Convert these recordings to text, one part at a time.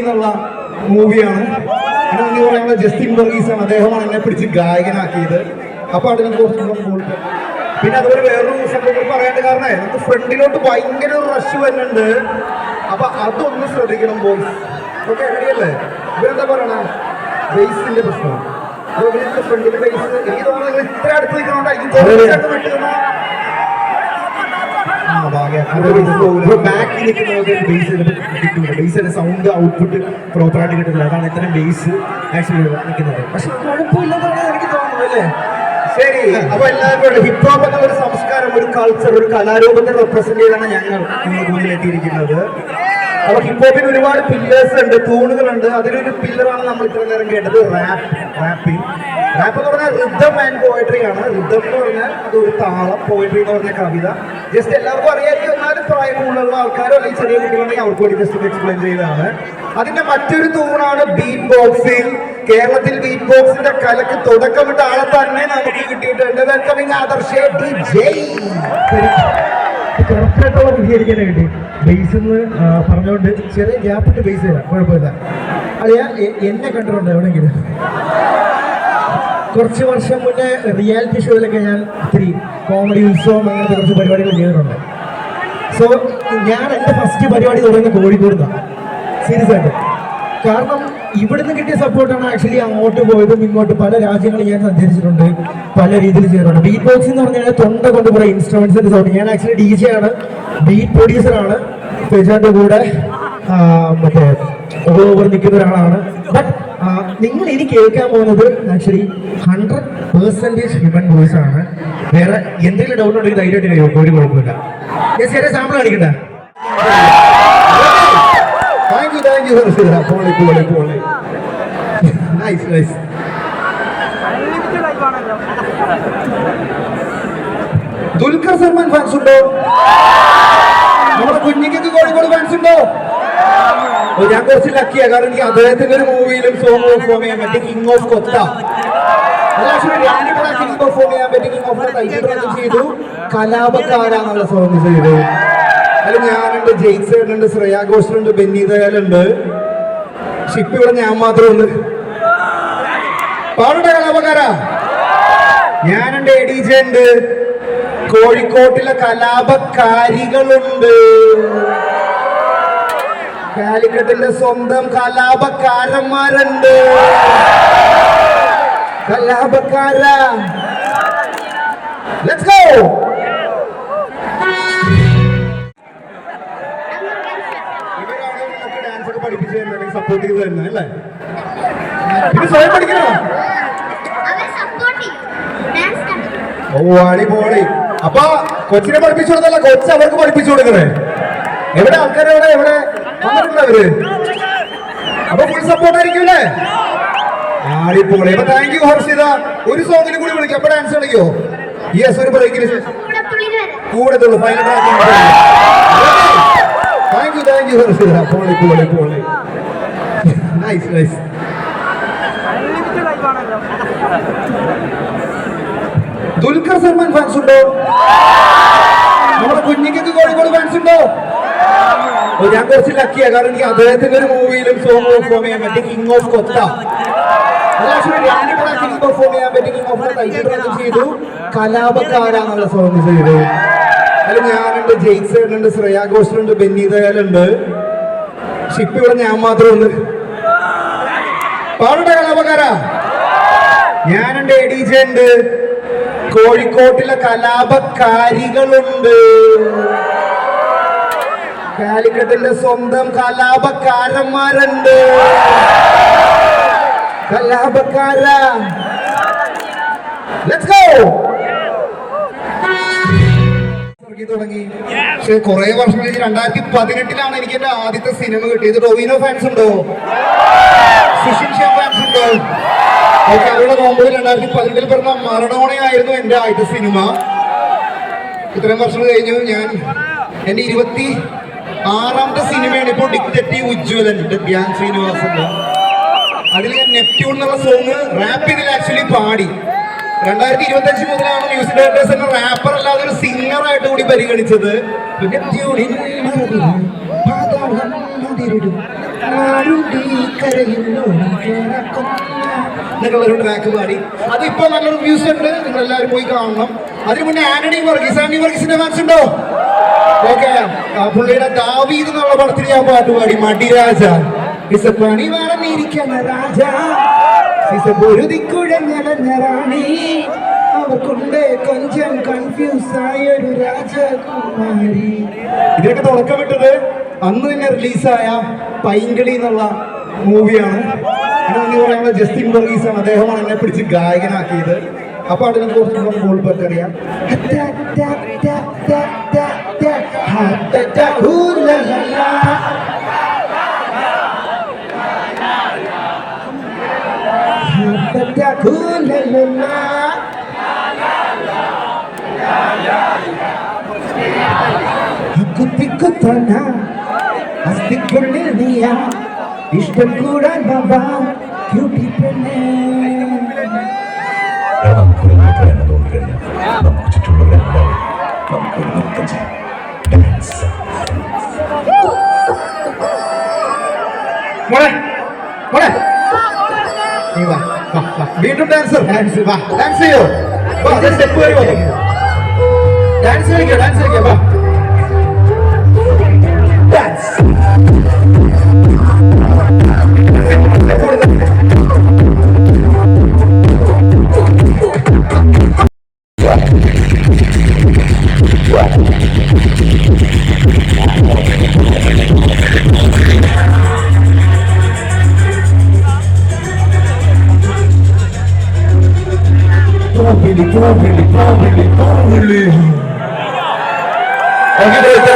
എന്നുള്ള മൂവിയാണ്. എന്നെ നന്ദി പറയാനുള്ള ജസ്റ്റിൻ വർഗീസ് അദ്ദേഹമാണ് എന്നെ പിടിച്ച് ഗായകനാക്കിയത്. അപ്പൊ അതിനെ കുറച്ച് കൂടുതൽ പിന്നെ അതുപോലെ വേറൊരു സംഭവം പറയേണ്ട കാരണേ നമുക്ക് ഫ്രണ്ടിലോട്ട് ഭയങ്കര ഒരു റഷ് വരുന്നുണ്ട്. അപ്പൊ അതൊന്ന് ശ്രദ്ധിക്കണം ബോയ്സ് ഓക്കെ അങ്ങനെയല്ലേ ഇവരെന്താ പറയണേ? ബേസിന്റെ പ്രശ്നം. ഫ്രണ്ടിന്റെ ബേസ് എനിക്ക് തോന്നുന്നു നിങ്ങൾ ഇത്ര അടുത്ത് നിൽക്കണോണ്ടായിരിക്കും ബാക്കിൽ നിൽക്കുന്നവർക്ക് ബേസ് കിട്ടില്ല ബേസിന്റെ സൗണ്ട് ഔട്ട്പുട്ട് പ്രോപ്പറായിട്ട് കിട്ടുന്നില്ല. അതാണ് ഇത്രയും ബേസ് ആക്ച്വലി നിൽക്കുന്നത് പക്ഷെ കുഴപ്പമില്ലെന്നാണ് എനിക്ക് തോന്നുന്നത് അല്ലേ? ശരി. അപ്പൊ എല്ലാവരും ഹിപ്പ് ഹോപ്പ് എന്ന ഒരു സംസ്കാരം ഒരു കൾച്ചർ ഒരു കലാരൂപത്തെ റെപ്രസെന്റ് ചെയ്താണ് ഞങ്ങൾ നിങ്ങൾക്ക് മുന്നിൽ എത്തിയിരിക്കുന്നത് അപ്പൊ ഹിപ്പ് ഹോപ്പിന് ഒരുപാട് പില്ലേഴ്സ് ഉണ്ട് തൂണുകളുണ്ട്. അതിലൊരു പില്ലറാണ് നമ്മൾ ഇത്ര നേരം കേട്ടത് റാപ്പ് റാപ്പിംഗ് റാപ്പ് എന്ന് പറഞ്ഞാൽ റിതം ആൻഡ് പോയട്രി ആണ്. റിതം എന്ന് പറഞ്ഞാൽ അത് ഒരു താളം പോയട്രി എന്ന് പറഞ്ഞ കവിത. ജസ്റ്റ് എല്ലാവർക്കും അറിയാമെങ്കിൽ എന്നാലും പ്രായമുള്ള ആൾക്കാരോ അല്ലെങ്കിൽ ചെറിയ കുട്ടികളുണ്ടെങ്കിൽ അവർക്ക് വേണ്ടി ജസ്റ്റ് എക്സ്പ്ലെയിൻ ചെയ്തതാണ്. അതിന്റെ മറ്റൊരു തൂണാണ് ബീറ്റ് ബോക്സിംഗ് കേരളത്തിൽ ബീറ്റ് ബോക്സിന്റെ കലക്ക് തുടക്കമിട്ട ആളെ തന്നെ നമുക്ക് കിട്ടിയിട്ടുണ്ട്. വെൽക്കമിങ് ആദർശേ ജയ് കറക്റ്റായിട്ടുള്ള വേണ്ടി. ബേസ് എന്ന് പറഞ്ഞുകൊണ്ട് ചെറിയ ഗ്യാപ്പിട്ട് ബേസ് തരാം. കുഴപ്പമില്ല. അതെയാ എന്നെ കണ്ടിട്ടുണ്ട് എവിടെയെങ്കിലും കുറച്ച് വർഷം മുന്നേ റിയാലിറ്റി ഷോയിലൊക്കെ ഞാൻ ഇത്തിരി കോമഡി ഉത്സവം അങ്ങനത്തെ കുറച്ച് പരിപാടികൾ ചെയ്തിട്ടുണ്ട്. സോ ഞാൻ എന്റെ ഫസ്റ്റ് പരിപാടി തുടങ്ങി കോഴിക്കോട് സീരിയസ് ആയിട്ട്. കാരണം ഇവിടുന്ന് കിട്ടിയ സപ്പോർട്ടാണ് ആക്ച്വലി അങ്ങോട്ട് പോയതും ഇങ്ങോട്ട് പല രാജ്യങ്ങളിൽ ഞാൻ സഞ്ചരിച്ചിട്ടുണ്ട്. പല രീതിയിൽ ചെയ്തിട്ടുണ്ട്. ബീറ്റ് ബോക്സ് എന്ന് പറഞ്ഞാൽ തൊണ്ട കൊണ്ട് കുറെ ഇൻസ്ട്രുമെന്റ്സിന്റെ സൗണ്ട് ഞാൻ ആക്ച്വലി ഡി ജെ ആണ്. ബീറ്റ് പ്രൊഡ്യൂസർ ആണ്. ഫെജാന്റെ കൂടെ മറ്റേ ഓവർ നിൽക്കുന്ന ഒരാളാണ്. ബട്ട് നിങ്ങൾ ഇനി കേൾക്കാൻ പോകുന്നത് actually hundred percentage human voice ആണ്. വേറെ എന്തെങ്കിലും ഡൗട്ട് ഉണ്ടെങ്കിൽ ധൈര്യമായിട്ട് കഴിയും ഒരു കുഴപ്പമില്ല. ഞാൻ ചെറിയ സാമ്പിൾ കാണിക്കട്ടെ പോളി പോളി poly. Nice nice Dulquer Salmaan fans ഉണ്ടോ? നമ്മുടെ കുഞ്ഞിക്കൊക്കെ കോഴിക്കോട് ഫാൻസ് ഉണ്ടോ? ഞാൻ കുറച്ച് ലക്കിയാ കാരണം എനിക്ക് അദ്ദേഹത്തിന്റെ ഒരു മൂവിയിലും സോങ് പെർഫോം ചെയ്യാൻ പറ്റി കിങ് ഓഫ് കൊത്ത പെർഫോം ചെയ്യാൻ പറ്റി കിങ് ഓഫ് ടൈറ്റിൽ ചെയ്തു. കലാപക്കാരാന്നുള്ള സോങ് ചെയ്തു അതിൽ ഞാനുണ്ട് ജെയ്സേനുണ്ട് ശ്രേയാ ഘോഷലുണ്ട് ബെന്നി ദയാലുണ്ട്. പക്ഷെ ഇപ്പൊ ഇവിടെ ഞാൻ മാത്രമുണ്ട് പാടട്ടെ കലാപകാര? ഞാനുണ്ട് എ കോഴിക്കോട്ടിലെ കലാപക്കാരികളുണ്ട് കാലിക്കട്ടിന്റെ സ്വന്തം കലാപക്കാരന്മാരുണ്ട് കലാപക്കാര ലെറ്റ്സ് ഗോ സപ്പോർട്ട് ചെയ്ത് തരുന്നത് അല്ലേ ഇത് സ്വയം പഠിക്കണോ? ഓ അടിപൊളി. അപ്പൊ കൊച്ചിനെ പഠിപ്പിച്ചു കൊടുത്തല്ല കൊച്ചു അവർക്ക് പഠിപ്പിച്ചു കൊടുക്കണേ. എവിടെ ആൾക്കാരെ എവിടെ? എവിടെ അവർ? അപ്പൊ ഫുൾ സപ്പോർട്ട് ആയിരിക്കൂലേ അടിപൊളി. അപ്പൊ താങ്ക് യു ഹർഷിത ഒരു സോങ്ങിന് കൂടി വിളിക്കും. അപ്പൊ ഡാൻസ് കളിക്കോ? യെസ് ഒരു ബ്രേക്കിന് കൂടെ final thank you thank you Harshita poly പോളി poly nice nice Dulquer Salmaan fans ഉണ്ടോ? നമ്മുടെ കുഞ്ഞിക്കൊക്കെ കോഴിക്കോട് ഫാൻസ് ഉണ്ടോ? ഞാൻ കുറച്ച് ലക്കിയാ കാരണം എനിക്ക് അദ്ദേഹത്തിന്റെ ഒരു മൂവിയിലും സോങ് പെർഫോം ചെയ്യാൻ പറ്റി. കിങ് ഓഫ് കൊത്ത പെർഫോം ചെയ്യാൻ പറ്റി. കിങ് ഓഫ് ടൈറ്റിൽ ചെയ്തു. കലാപക്കാരാന്നുള്ള സോങ് ചെയ്തു അതിൽ ഞാനുണ്ട് ജെയ്സേനുണ്ട് ശ്രേയാ ഘോഷലുണ്ട് ബെന്നി ദയാലുണ്ട് ഷിപ്പ് ഇവിടെ ഞാൻ മാത്രമുണ്ട് ഞാനുണ്ട് എ ഡി ഉണ്ട് കോഴിക്കോട്ടിലെ കലാപക്കാരികളുണ്ട്. കാലിക്കത്തിന്റെ സ്വന്തം കലാപക്കാരന്മാരുണ്ട്. കലാപക്കാര. ലെറ്റ്സ് ഗോ വർഷം കഴിഞ്ഞ് രണ്ടായിരത്തി പതിനെട്ടിലാണ് എനിക്ക് എന്റെ ആദ്യത്തെ സിനിമ കിട്ടിയത്. ടൊവിനോ ഫാൻസ് ഉണ്ടോ? രണ്ടായിരത്തി പതിനെട്ടിൽ പറഞ്ഞ മറഡോണയായിരുന്നു എന്റെ ആദ്യത്തെ സിനിമ. ഇത്രയും വർഷം കഴിഞ്ഞു ഞാൻ എന്റെ ഇരുപത്തി ആറാമത്തെ സിനിമയാണ് ഇപ്പോൾ ഡിക്റ്റേറ്റീവ് ഉജ്ജ്വലൻ ധ്യാൻ ശ്രീനിവാസന്റെ അതിൽ ഞാൻ നെപ്റ്റ്യൂൺ എന്നുള്ള സോങ് റാപ്പ് ഇതിൽ ആക്ച്വലി പാടി. രണ്ടായിരത്തി ഇരുപത്തി അഞ്ച് മുതലാണ് മ്യൂസിക് ഡയറക്ടേഴ്സ് എന്ന റാപ്പർ അല്ലാതെ ഒരു സിംഗർ ആയിട്ട് കൂടി പരിഗണിച്ചത്. നെപ്റ്റ്യൂണിൻ എന്നൊക്കെയുള്ള ഒരു ട്രാക്ക് പാടി. അതിപ്പോ നല്ലൊരു വ്യൂസ് ഉണ്ട്. നിങ്ങൾ എല്ലാവരും പോയി കാണണം. അതിന് മുന്നേ ആന്റണി വർഗീസ്. ആന്റണി വർഗീസിന്റെ ഫാൻസ് ഉണ്ടോ? ഓക്കെ. പുള്ളിയുടെ ദാവീദ് എന്നുള്ള പടത്തിൽ ഞാൻ പാട്ട് പാടി. മടിരാജ പണി വളർന്നിരിക്കുന്ന രാജ. പൊരുതിക്കുഴഞ്ഞലഞ്ഞ റാണി. അവർക്കുണ്ട് കൊഞ്ചം കൺഫ്യൂസ് ആയ ഒരു രാജകുമാരി. ഇതിനൊക്കെ തുടക്കമിട്ടത് അന്ന് തന്നെ റിലീസായ പൈങ്കിളി എന്നുള്ള മൂവിയാണ്. അതിന് പറയുന്നത് ജസ്റ്റിൻ വർഗീസ് ആണ് അദ്ദേഹമാണ് എന്നെ പിടിച്ച് ഗായകനാക്കിയത്. അപ്പൊ അതിനെ കുറിച്ച് കൂടെ ഗോൾബർഗ് അറിയാം. കുത്തിക്കുത്തന. അസ്ഥിക്കുള്ളിൽ നീയാ. ഇഷ്ടം കൂടാൻ ബാബാ ക്യൂട്ടി പെണ്ണേ. നൃത്തം എന്ന് തോന്നിക്കഴിഞ്ഞാൽ നമുക്ക് ചുറ്റുമുള്ളവരെല്ലാം നമുക്കൊരു നൃത്തം ചെയ്യാം ഡാൻസ് മോളെ മോളെ. നീ വാ വീണ്ടും ഡാൻസർ ഡാൻസ് വാ. ഡാൻസ് ചെയ്യോ? വാ സ്റ്റെപ്പ് വരുമോ വാ ഡാൻസ് കളിക്കോ ഡാൻസ് കളിക്കോ വാ.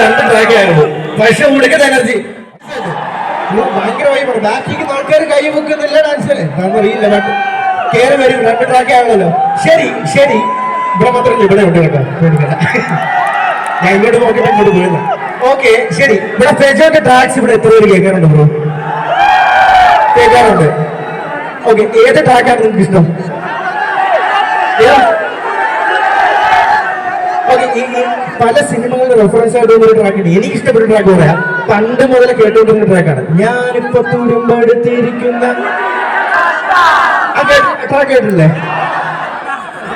രണ്ട് ട്രാക്ക് ആയിരുന്നു പക്ഷെ ഉടുക്കുന്ന എനർജി ഭയങ്കര വൈബാണ് ബാക്കിക്ക് ആൾക്കാർ കൈ വെക്കുന്നില്ല ഡാൻസിൽ കാരണം അറിയില്ല കേറി വരും രണ്ട് ട്രാക്ക് ആണല്ലോ ശരി ശരി ഇവിടെ മാത്രമല്ല ഇവിടെ ഉണ്ട് കേട്ടോ. ഞാൻ ഇങ്ങോട്ട് ഇങ്ങോട്ട് പോയത് ഓക്കെ ശരി. ഇവിടെ ഫെജോന്റെ ട്രാക്സ് ഇവിടെ എത്ര പേര് കേൾക്കാറുണ്ട് ബ്രോ? കേൾക്കാറുണ്ട്. ഓക്കെ ഏത് ട്രാക്കാണ് നിങ്ങൾക്ക് ഇഷ്ടം? ഓക്കെ പല സിനിമകളുടെ റെഫറൻസ് ആയിട്ട് ഒരു ട്രാക്ക് ഉണ്ട്. എനിക്ക് ഇഷ്ടപ്പെട്ട ട്രാക്ക് പറയാം. പണ്ട് മുതൽ കേട്ടുകൊണ്ടിരുന്ന ട്രാക്കാണ് ഞാനിപ്പോ തുരുമ്പെടുത്തിരിക്കുന്ന ട്രാക്ക് കേട്ടില്ലേ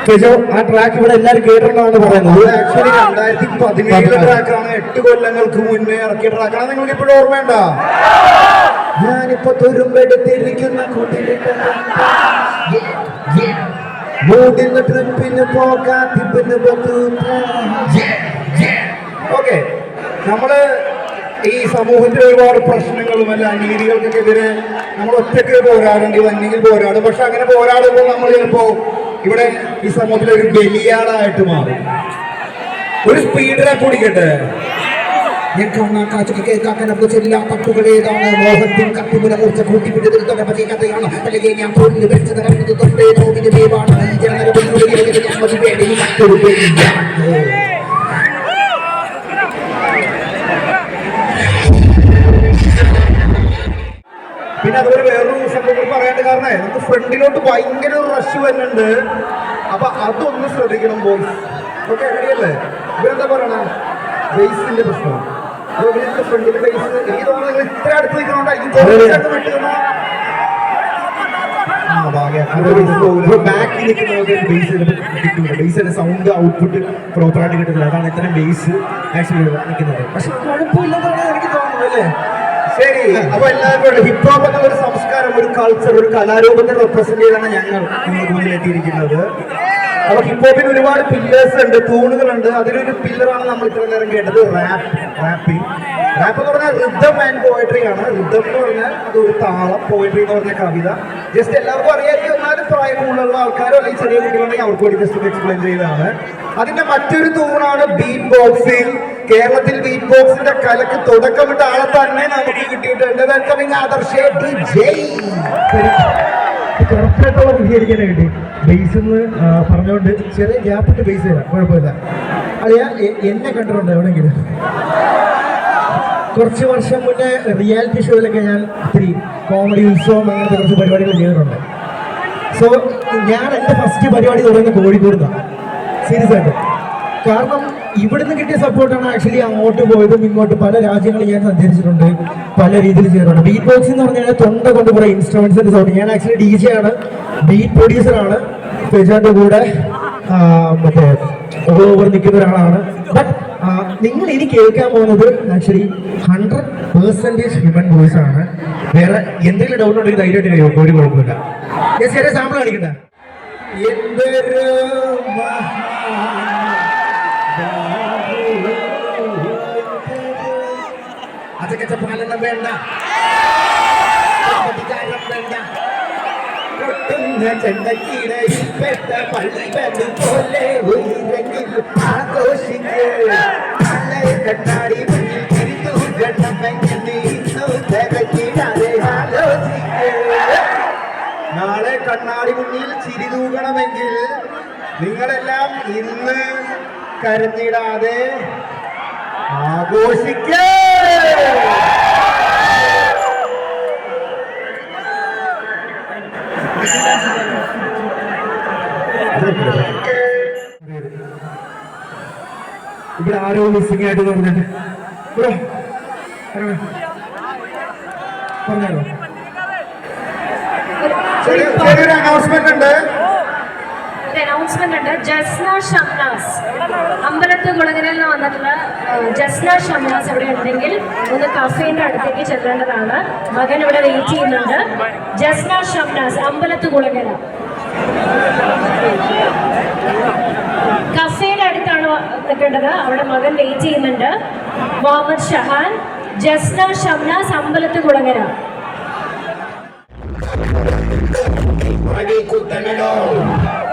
ഫെജോ, ആ ട്രാക്ക് ഇവിടെ എല്ലാവരും കേട്ടിട്ടുണ്ടെന്നാണ് പറയുന്നത് ആക്ച്വലി രണ്ടായിരത്തി പതിനേഴിലെ ട്രാക്കാണ് എട്ട് കൊല്ലങ്ങൾക്ക് മുന്നേ ഇറക്കിയ ട്രാക്കാണ് നിങ്ങൾക്ക് ഇപ്പോഴും ഓർമ്മയുണ്ട? ഞാനിപ്പോ തുരുമ്പെടുത്തിരിക്കുന്ന കൂട്ടിലിട്ട ട്രിപ്പിന് പോകാൻ ടിപ്പിന് ഓക്കെ. നമ്മൾ ഈ സമൂഹത്തിലെ ഒരുപാട് പ്രശ്നങ്ങളും അല്ല അനീതികൾക്കൊക്കെ എതിരെ നമ്മൾ ഒറ്റയ്ക്ക് പോരാടേണ്ടി വന്നെങ്കിൽ പോരാടും. പക്ഷെ അങ്ങനെ പോരാടുമ്പോൾ നമ്മൾ ചിലപ്പോ ഇവിടെ ഈ സമൂഹത്തിൽ ഒരു ബലിയാടായിട്ട് മാറും. ഒരു സ്പീഡിനെ കുടിക്കട്ടെ പിന്നെ അതുപോലെ വേറൊരു സംഭവം കാരണം നമുക്ക് ഫ്രണ്ടിലോട്ട് ഭയങ്കര ഒരു റഷ് വരുന്നുണ്ട്. അപ്പൊ അതൊന്ന് ശ്രദ്ധിക്കണം ബോയ്സ് ഓക്കെ റെഡിയല്ലേ ഇവരെന്താ പറയണ? ബേസിന്റെ പ്രശ്നം. ഇവർക്ക് ഫ്രണ്ടിൽ ബേസ് എനിക്ക് തോന്നുന്നു നിങ്ങൾ ഇത്ര അടുത്ത് നിൽക്കണോണ്ടായിരിക്കും. ബാക്കിൽ നിൽക്കുന്നവർക്ക് ബേസിന്റെ സൗണ്ട് ഔട്ട്പുട്ട് പ്രോപ്പറായിട്ട് കിട്ടുന്നില്ല അതാണ് ഇത്രയും ബേസ് ആക്ച്വലി നിൽക്കുന്നത് പക്ഷെ കുഴപ്പമില്ലെന്നാണ് എനിക്ക് തോന്നുന്നത് അല്ലേ? ശരി അപ്പൊ എല്ലാവരും ഹിപ്പ് ഹോപ്പ് എന്ന ഒരു സംസ്കാരം ഒരു കൾച്ചർ ഒരു കലാരൂപത്തെ റെപ്രസെന്റ് ചെയ്താണ് ഞങ്ങൾ നിങ്ങൾക്ക് മുന്നിൽ എത്തിയിരിക്കുന്നത് അപ്പൊ ഹിപ്പ് ഹോപ്പിന് ഒരുപാട് പില്ലേഴ്സ് ഉണ്ട് തൂണുകളുണ്ട് അതിലൊരു പില്ലറാണ് നമ്മൾ ഇത്ര നേരം കേട്ടത് റാപ്പ് റാപ്പിംഗ് റാപ്പ് എന്ന് പറഞ്ഞാൽ റിതം ആൻഡ് പോയട്രി ആണ്. റിതം എന്ന് പറഞ്ഞാൽ അതൊരു താളം പോയട്രി എന്ന് പറഞ്ഞ കവിത. ജസ്റ്റ് എല്ലാവർക്കും അറിയാമെങ്കിൽ എന്നാലും പ്രായം കൂടുതലുള്ള ആൾക്കാരോ അല്ലെങ്കിൽ ചെറിയ കുട്ടികളുണ്ടെങ്കിൽ അവർക്ക് വേണ്ടി ജസ്റ്റ് എക്സ്പ്ലെയിൻ ചെയ്തതാണ്. അതിന്റെ മറ്റൊരു തൂണാണ് ബീറ്റ് ബോക്സിംഗ് കേരളത്തിൽ ബീറ്റ് ബോക്സിന്റെ കലക്ക് തുടക്കമിട്ട ആളെ തന്നെ നമുക്ക് കിട്ടിയിട്ടുണ്ട് ബേസ് എന്ന് പറഞ്ഞുകൊണ്ട് ചെറിയ ഗ്യാപ്പ് ഇട്ട് ബേസ് ചെയ്യാം കുഴപ്പമില്ല. അറിയാം എന്നെ കണ്ടിട്ടുണ്ട് എവിടെങ്കിലും കുറച്ച് വർഷം മുന്നേ റിയാലിറ്റി ഷോയിലൊക്കെ ഞാൻ ഒത്തിരി കോമഡി ഉത്സവം അങ്ങനത്തെ കുറച്ച് പരിപാടികൾ ചെയ്തിട്ടുണ്ട്. സോ ഞാൻ എന്റെ ഫസ്റ്റ് പരിപാടി തുടങ്ങി കോഴിക്കോട് സീരിയസ് ആയിട്ട്. കാരണം ഇവിടുന്ന് കിട്ടിയ സപ്പോർട്ടാണ് ആക്ച്വലി അങ്ങോട്ട് പോയതും ഇങ്ങോട്ട് പല രാജ്യങ്ങളിൽ ഞാൻ സഞ്ചരിച്ചിട്ടുണ്ട്. പല രീതിയിൽ ചെയ്തിട്ടുണ്ട്. ബീറ്റ് ബോക്സ് എന്ന് പറഞ്ഞാൽ തൊണ്ട കൊണ്ട് കുറെ ഇൻസ്ട്രുമെന്റ്സിന്റെ സൗണ്ട് ഞാൻ ആക്ച്വലി ഡി ജെ ആണ്. ബീറ്റ് പ്രൊഡ്യൂസർ ആണ്. ഫെജാന്റെ കൂടെ മറ്റേ ഓവർ നിൽക്കുന്ന ഒരാളാണ്. ബട്ട് നിങ്ങൾ ഇനി കേൾക്കാൻ പോകുന്നത് actually hundred percentage human voice ആണ്. വേറെ എന്തെങ്കിലും ഡൗട്ട് ഉണ്ടെങ്കിൽ ധൈര്യമായിട്ട് കഴിയും ഒരു കുഴപ്പമില്ല. ഞാൻ ചെറിയ സാമ്പിൾ കാണിക്കട്ടെ? എന്തൊരു അതൊക്കെ പാലനം വേണ്ട. വേണ്ട. നാളെ കണ്ണാടി മുന്നിൽ ചിരി തൂകണമെങ്കിൽ നിങ്ങളെല്ലാം ഇന്ന് കരഞ്ഞിടാതെ ആഘോഷിക്കേ. ഇവിടെ ആരോ മിസ്സിംഗ് ആയിട്ട് ബ്രോ പറഞ്ഞോ. ചെറിയൊരു അനൗൺസ്മെന്റ് ഉണ്ട്. ബാറ്റ്സ്മാൻ ജസ്ന ഷംനാസ്. അമ്പലത്ത് കുളങ്ങരയിൽ നിന്ന് വന്നിട്ടുള്ള ജസ്ന ഷംനാസ് ഇവിടെ ഉണ്ടെങ്കിൽ ഒന്ന് കഫേന്റെ അടുത്തേക്ക് ചെല്ലേണ്ടതാണ്. മകൻ ഇവിടെ വെയിറ്റ് ചെയ്യുന്നുണ്ട്. ജസ്ന ഷംനാസ് അമ്പലത്ത് കുളങ്ങര. കഫേന്റെ അടുത്താണ് നിൽക്കേണ്ടത്. അവിടെ മകൻ വെയിറ്റ് ചെയ്യുന്നുണ്ട്. Muhammad Shahan Jasna Shamnas അമ്പലത്ത് Kulangara. Ready, cut the middle.